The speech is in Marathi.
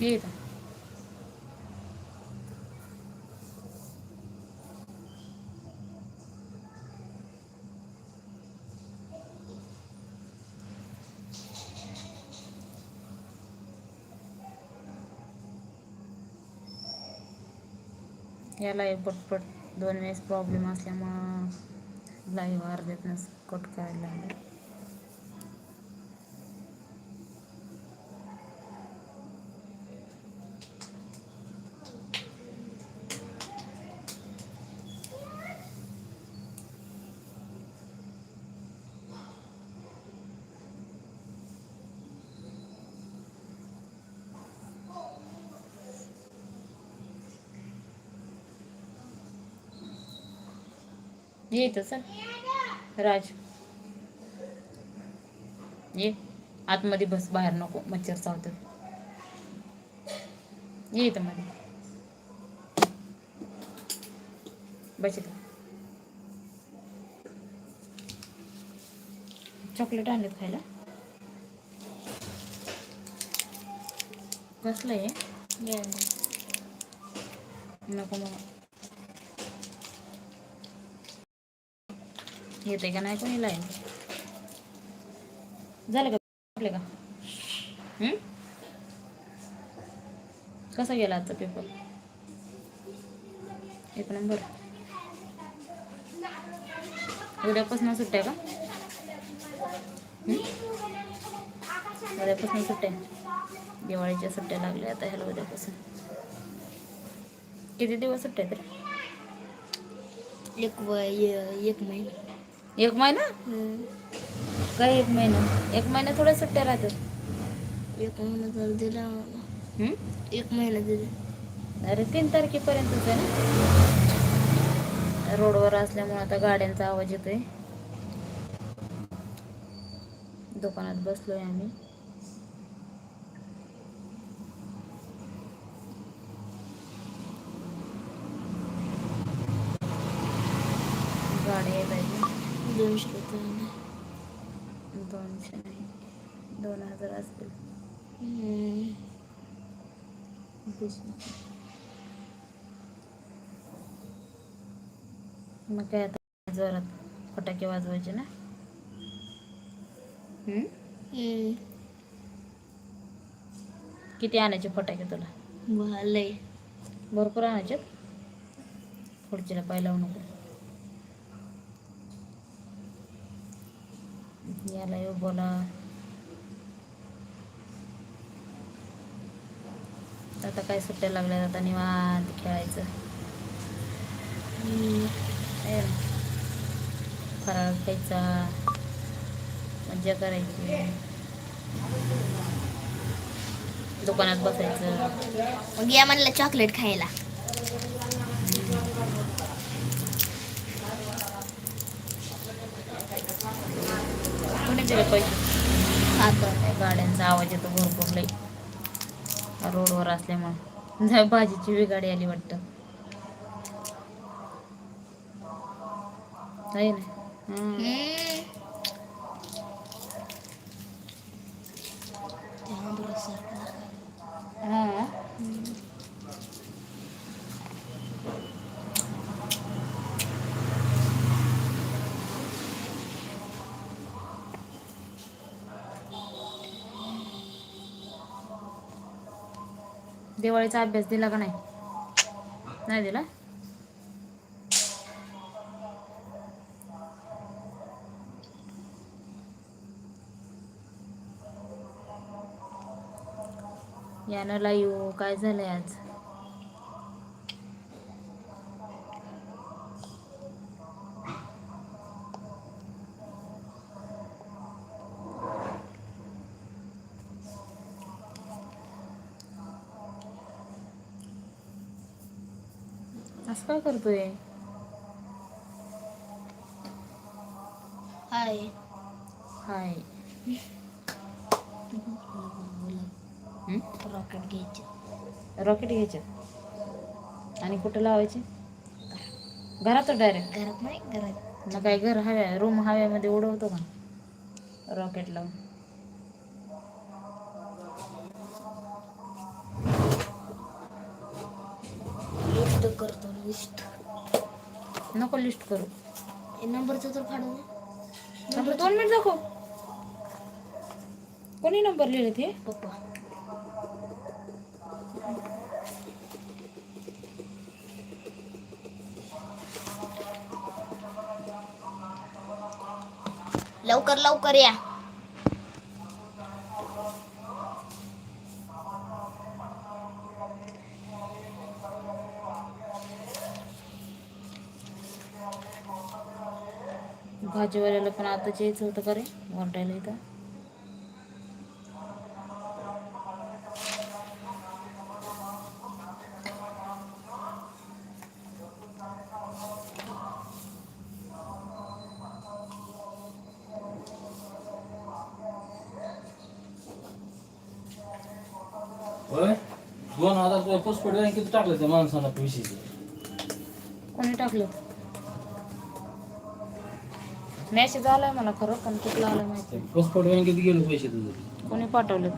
ये इथं. याला हे पटपट दोन वेळेस प्रॉब्लेम असल्यामुळं लाईव्ह अर्ध्यातनं कट करायला लागले ये इथं चल राज। ये। आतमध्ये बस बाहेर नको मच्छर चावतात ये इथं मध्ये। बस चॉकलेट आणलेत खायला। कसलं आहे नको मग येते का नाही कोणी लाईन? झालं का आपले का? कसा गेला आजचा पेपर एक नंबर. उद्यापासून सुट्ट्या का? उद्यापासून सुट्ट्या. दिवाळीच्या सुट्ट्या लागल्या आता ह्याला उद्यापासून. किती दिवस सुट्ट्या तर एक वय एक महिना. एक महिना. काय एक महिना? एक महिना थोड्या सुट्ट्या राहतात. एक महिना तर दिला मला. एक महिना दिला. अरे तीन तारखेपर्यंतच आहे ना? रोडवर असल्यामुळे आता गाड्यांचा आवाज येतोय. दुकानात बसलोय आम्ही. गाड्या येत आहेत दोनशे रुपये दोनशे नाही. दोन हजार असतील. मग काय आता जोरात फटाके वाजवायचे ना. किती आणायचे फटाके तुला? भरपूर आणायचे? पुढच्याला पाय लावू नको. याला येऊ बोला. आता काय सुट्ट्या लागल्या आता निवांत खेळायचं. फराळ खायचा. मज्जा करायची. दुकानात बसायचं. मग या म्हणलं चॉकलेट खायला. दिले पैसे खाकर काय गाड्यांचा आवाज येतो भरपूर लई. रोडवर असल्यामुळे. भाजीची बी गाडी आली वाटतं. आहे ना? दिवाळीचा अभ्यास दिला का नाही? नाही दिला? यानं लाईव काय झालंय आज? असं काय करतोय? हाय. हाय. रॉकेट घ्यायचे. रॉकेट घ्यायचं. आणि कुठं लावायचे? घरात डायरेक्ट घरात नाही घरात. ना काय घर हव्या रूम हव्यामध्ये उडवतो का? रॉकेट लावून. करतो लिस्ट. नको लिस्ट करू. नंबरचं तर फाडू. नंबर दोन मिनिट दाखव. कोणी नंबर लिहिले ते? पप्पा. लवकर लवकर या. भाजीवाल्याला पण आताच यायचं होतं का रे वंटायला इथं. दोन हजार रुपये पोस्टपेड बँकेत टाकलं त्या माणसानं पैसे? कोणी टाकलं? मेसेज आलाय मला खरं पण कुठला आलाय माहिती? बँकेत गेलो पैसे तुझं? कोणी पाठवलं